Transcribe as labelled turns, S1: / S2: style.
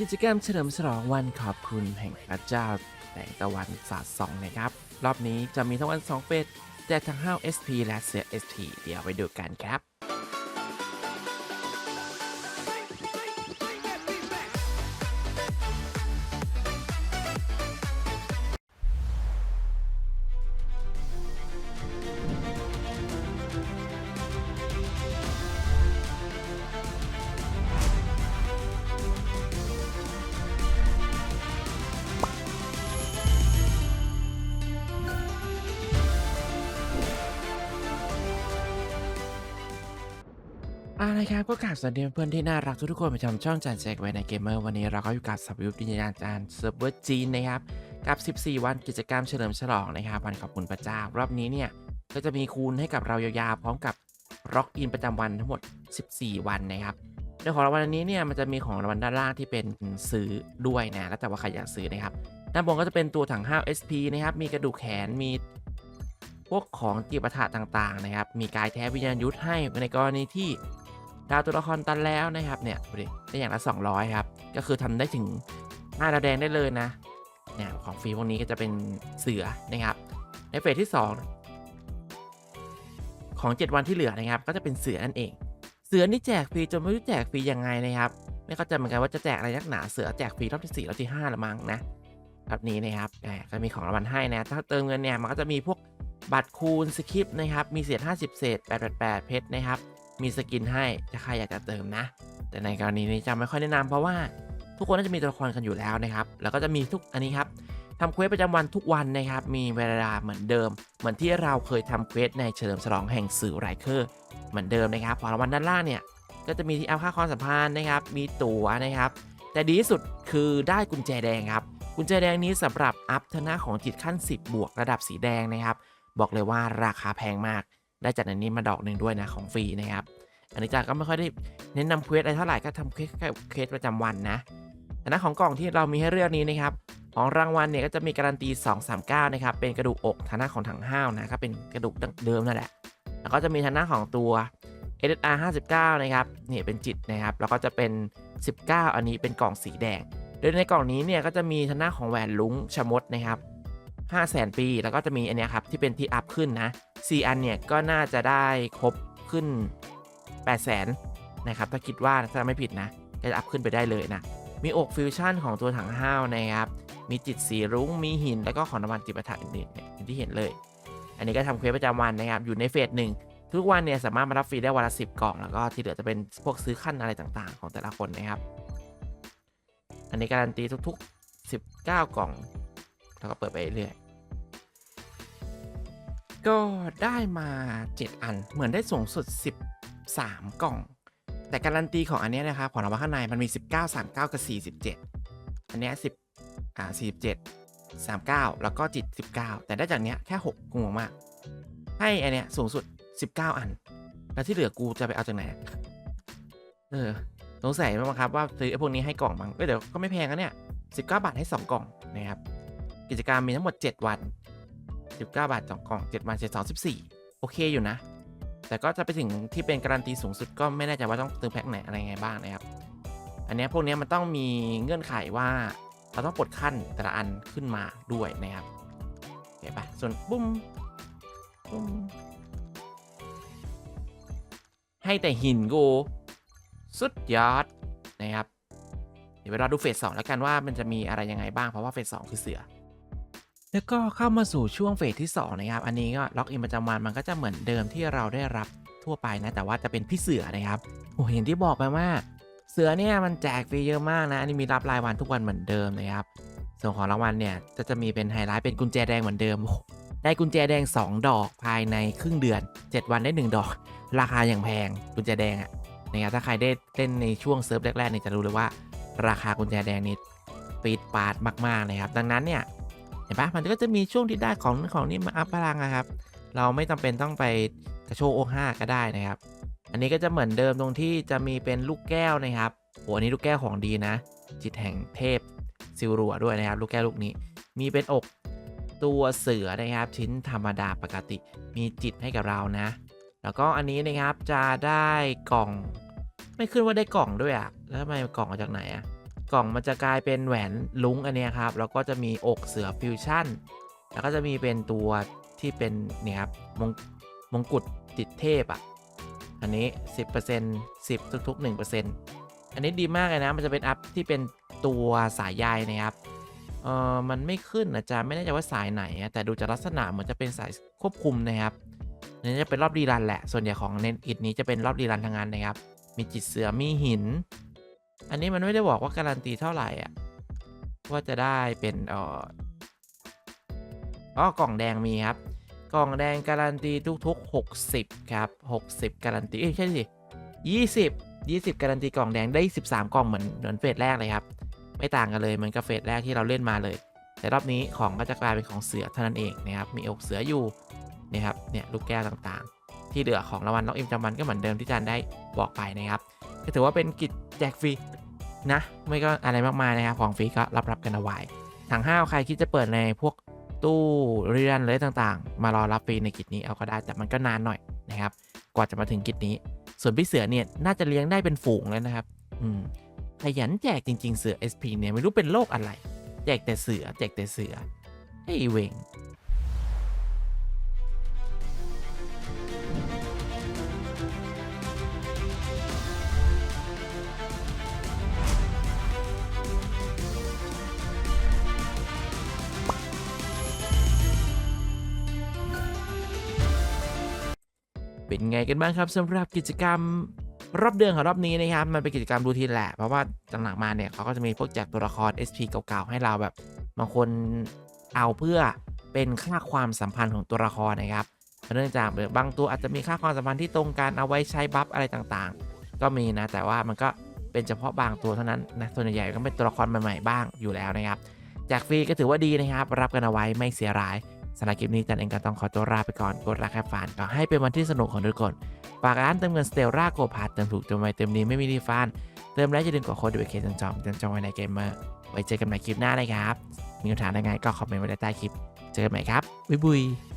S1: กิจกรรมเฉลิมฉลองวันขอบคุณแห่งพระเจ้าแสงตะวันสาดสองนะครับ รอบนี้จะมีทั้งวัน2เฟสแจกทั้งห้าว SP และเสือ SP เดี๋ยวไปดูกันครับ เอาละครับก็กราบสวัสดีเพื่อนที่น่ารักทุกๆคนประจำช่องจานแจกไว้ในเกมเมอร์วันนี้เราก็อยู่กับสับยุทธวิญญาณจารย์เซิร์ฟเวอร์จีนนะครับกับ 14 วันกิจกรรมเฉลิมฉลองนะครับวันขอบคุณพระเจ้ารอบนี้เนี่ยก็จะมีคูณให้กับเรายาวๆพร้อมกับร็อกอินประจำวันทั้งหมด 14 วันนะครับโดยของรางวัลนนี้เนี่ยมันจะมีของรางวัลด้านล่างที่เป็นซื้อด้วยนะแล้วแต่ว่าใครอยากซื้อนะครับด้านบนก็จะเป็นตัวถังห้าว SP นะครับมีกระดูกแขนมีพวกของจิปาถะต่างๆนะครับมีกายแท้วิญญาณยุทธให้ในกรณีที่ ดาวตัวละครตันแล้วนะครับเนี่ยดูดิได้อย่างละ 200 ครับ ก็คือทำได้ถึง5ดาวแดงได้เลยนะเนี่ยของฟรีพวกนี้ก็จะเป็นเสือนะครับ ในเฟสที่ 2 ของ 7 วันที่เหลือนะครับ ก็จะเป็นเสือนั่นเอง เสือนี่แจกฟรีจนไม่รู้แจกฟรียังไงนะครับ ไม่เข้าใจเหมือนกันว่าจะแจกอะไรนักหนาเสือแจกฟรีรอบที่4รอบที่5ละมั้งนะรอบนี้นะครับแหมก็มีของรางวัลให้นะถ้าเติมเงินเนี่ยมันก็จะมีพวกบัตรคูณสคริปต์นะครับมีเศษ50 เศษ888เพชรนะครับ มีสกินให้ถ้าใครอยากจะเติมนะ แต่ในกรณีนี้จะไม่ค่อยแนะนำเพราะว่าทุกคนน่าจะมีตัวละครกันอยู่แล้วนะครับ แล้วก็จะมีทุกอันนี้ครับทำเควสประจำวันทุกวันนะครับ มีเวลาเหมือนเดิม เหมือนที่เราเคยทำเควสในเฉลิมฉลองแห่งสื่อไรเคอร์เหมือนเดิมนะครับขอรางวัลด้านล่างเนี่ย ก็จะมีที่อัพค่าความสัมพันธ์นะครับ มีตั๋วนะครับ แต่ดีที่สุดคือได้กุญแจแดงครับ กุญแจแดงนี้สำหรับอัพธนะของจิตขั้น 10 บวกระดับสีแดงนะครับ บอกเลยว่าราคาแพงมาก ได้จากในนี้มาดอกหนึ่งด้วยนะของฟรีนะครับ อันนี้จากก็ไม่ค่อยได้เน้นนำเควสอะไรเท่าไหร่ก็ทำเควสแค่เควสประจำวันนะแต่หน้าของกล่องที่เรามีให้เลือกนี้นะครับของรางวัลเนี่ยก็จะมีการันตี 239 นะครับ เป็นกระดูกอกฐานะของถังห้าวนะก็เป็นกระดูกดั้งเดิมนั่นแหละ แล้วก็จะมีฐานะของตัว SSR 59 นะครับนี่เป็นจิตนะครับ แล้วก็จะเป็น 19 อันนี้เป็นกล่องสีแดง โดยในกล่องนี้เนี่ยก็จะมีฐานะของแหวนลุงชะมดนะครับ5 0 0แสนปี แล้วก็จะมีอันนี้ครับที่เป็นที่อัพขึ้นนะ 4 อันเนี่ยก็น่าจะได้ครบขึ้น 8 0 0แสนนะครับถ้าคิดว่าถ้าไม่ผิดนะก็จะอัพขึ้นไปได้เลยนะ มีอกฟิวชั่นของตัวถังห้าวนะครับ มีจิตสีรุ้ง มีหิน แล้วก็ของรางวัลจิตประทะอื่นๆเนี่ยอย่างที่เห็นเลย อันนี้ก็ทำเควสประจำวันนะครับ อยู่ในเฟสหนึ่งทุกวันเนี่ยสามารถมารับฟรีได้วันละสิบกล่อง แล้วก็ที่เหลือจะเป็นพวกซื้อขั้นอะไรต่างๆ ของแต่ละคนนะครับ อันนี้การันตีทุกๆ 19 กล่อง แล้วก็เปิดไปเรื่อย ก็ได้มา 7 อัน เหมือนได้สูงสุด 13 กล่อง แต่การันตีของอันนี้นะครับของเราว่าข้างในมันมี 19 39 กับ 47 อันนี้10อ่า47 39 แล้วก็จิต 19 แต่ได้จากเนี้ยแค่6งงมาก ให้อันเนี้ยสูงสุด 19 อัน แล้วที่เหลือกูจะไปเอาจากไหน เออสงสัยมากครับว่าซื้อไอ้พวกนี้ให้กล่องบ้างเดี๋ยวก็ไม่แพงนะเนี่ย19 บาทให้ 2 กล่องนะครับ กิจกรรมมีทั้งหมด 7 วัน 19 บาท2กล่อง7วัน7 2 14 โอเคอยู่นะ แต่ก็จะไปถึงที่เป็นการันตีสูงสุดก็ไม่แน่ใจว่าต้องซื้อแพ็คไหนอะไรไงบ้างนะครับ อันนี้พวกนี้มันต้องมีเงื่อนไขว่าเราต้องปลดขั้นแต่ละอันขึ้นมาด้วยนะครับเห็นปะส่วนปุ้มปุ้มให้แต่หินกูสุดยอดนะครับ เดี๋ยวเราดูเฟสสองแล้วกันว่ามันจะมีอะไรยังไงบ้างเพราะว่าเฟสสองคือเสือ แล้วก็เข้ามาสู่ช่วงเฟสที่ 2 นะครับ อันนี้ก็ล็อกอินประจำวันมันก็จะเหมือนเดิมที่เราได้รับทั่วไปนะ แต่ว่าจะเป็นพี่เสือนะครับโอ้เห็นที่บอกไปว่าเสือเนี่ยมันแจกฟรีเยอะมากนะอันนี้มีรับรายวันทุกวันเหมือนเดิมนะครับ ส่วนของรางวัลเนี่ยจะจะมีเป็นไฮไลท์เป็นกุญแจแดงเหมือนเดิมโอ้โหได้กุญแจแดง 2 ดอกภายในครึ่งเดือน 7 วันได้ 1 ดอก ราคาอย่างแพงกุญแจแดงอะนะครับถ้าใครได้เล่นในช่วงเซิร์ฟแรกๆเนี่ยจะรู้เลยว่า ราคากุญแจแดงนี่ปีดปาดมากๆนะครับ ดังนั้นเนี่ย เห็นปะมันก็จะมีช่วงที่ได้ของของนี่มาอัพพลังนะครับ เราไม่จำเป็นต้องไปกระโชกโอห้าก็ได้นะครับ อันนี้ก็จะเหมือนเดิมตรงที่จะมีเป็นลูกแก้วนะครับโอ้อันนี้ลูกแก้วของดีนะ จิตแห่งเทพซิลรัวด้วยนะครับ ลูกแก้วลูกนี้ มีเป็นอกตัวเสือนะครับ ชิ้นธรรมดาปกติ มีจิตให้กับเรานะ แล้วก็อันนี้นะครับจะได้กล่อง ไม่ขึ้นว่าได้กล่องด้วยอะแล้วทำไมกล่องมาจากไหนอะ กล่องมันจะกลายเป็นแหวนลุงอันนี้ครับ แล้วก็จะมีอกเสือฟิวชั่น แล้วก็จะมีเป็นตัวที่เป็นเนี่ยครับมงมงกุฎติดเทพอะ อันนี้ 10% 10 ทุก ๆ 1%อันนี้ดีมากเลยนะ มันจะเป็นอัพที่เป็นตัวสายใยนะครับ เออมันไม่ขึ้นนะจ๊ะไม่แน่ใจว่าสายไหน แต่ดูจากลักษณะเหมือนจะเป็นสายควบคุมนะครับอันนี้จะเป็นรอบรีรันแหละ ส่วนใหญ่ของเน้นอิดนี้จะเป็นรอบรีรันทางงานนะครับ มีจิตเสือ มีหิน อันนี้มันไม่ได้บอกว่าการันตีเท่าไหร่อะว่าจะได้เป็นอ่ออ๋อกล่องแดงมีครับ กล่องแดงการันตีทุกๆ 60 ครับ 60 การันตีเอ้ยใช่สิ20 20 การันตีกล่องแดงได้ 13 กล่องเหมือนเหมือนเฟสแรกเลยครับ ไม่ต่างกันเลยเหมือนกับเฟสแรกที่เราเล่นมาเลย แต่รอบนี้ของก็จะกลายเป็นของเสือเท่านั้นเองนะครับมีอกเสืออยู่นี่ครับเนี่ยลูกแก้วต่างๆ ที่เหลือของรางวัลน้องเอ็มจำมันก็เหมือนเดิมที่จันได้บอกไปนะครับก็ถือว่าเป็นกิจแจกฟรีนะไม่ก็อะไรมากมายนะครับของฟรีก็รับรับกันเอาไว้ทางห้าวใครคิดจะเปิดในพวกตู้เรือนเลยต่างๆ มารอรับฟรีในกิจนี้เอาก็ได้แต่มันก็นานหน่อยนะครับ กว่าจะมาถึงกิจนี้ ส่วนพี่เสือเนี่ยน่าจะเลี้ยงได้เป็นฝูงแล้วนะครับ อืมขยันแจกจริง ๆ เสือ SP เนี่ยไม่รู้เป็นโรคอะไร แจกแต่เสือแจกแต่เสือไอ้เวง เป็นไงกันบ้างครับสำหรับกิจกรรมรอบเดือนของรอบนี้นะครับ มันเป็นกิจกรรมรูทีนแหละเพราะว่าหลังมาเนี่ยเขาก็จะมีพวกแจกตัวละคร SP เก่าๆให้เราแบบบางคนเอาเพื่อเป็นค่าความสัมพันธ์ของตัวละครนะครับเนื่องจากบางตัวอาจจะมีค่าความสัมพันธ์ที่ตรงกันเอาไว้ใช้บัฟอะไรต่างๆ ก็มีนะแต่ว่ามันก็เป็นเฉพาะบางตัวเท่านั้นนะส่วนใหญ่ก็เป็นตัวละครใหม่ๆบ้างอยู่แล้วนะครับแจกฟรีก็ถือว่าดีนะครับ รับกันเอาไว้ไม่เสียราย สำหรับคลิปนี้จันเองก็ต้องขอตัวลาไปก่อนกดรักแค่ฟานก็ให้เป็นวันที่สนุกของทุกคนฝากร้านเติมเงินสเตลล่าโกพาเติมถูกเติมไวเติมดีไม่มีรีฟันเติมแล้วจะดึงกดโค้ดดูเคจังจองจอมไว้ในเกมเมอร์ไว้เจอกันใหม่คลิปหน้านะครับมีคำถามอะไรไงก็คอมเมนต์ไว้ใต้คลิป เจอกันใหม่ครับบ๊ายบาย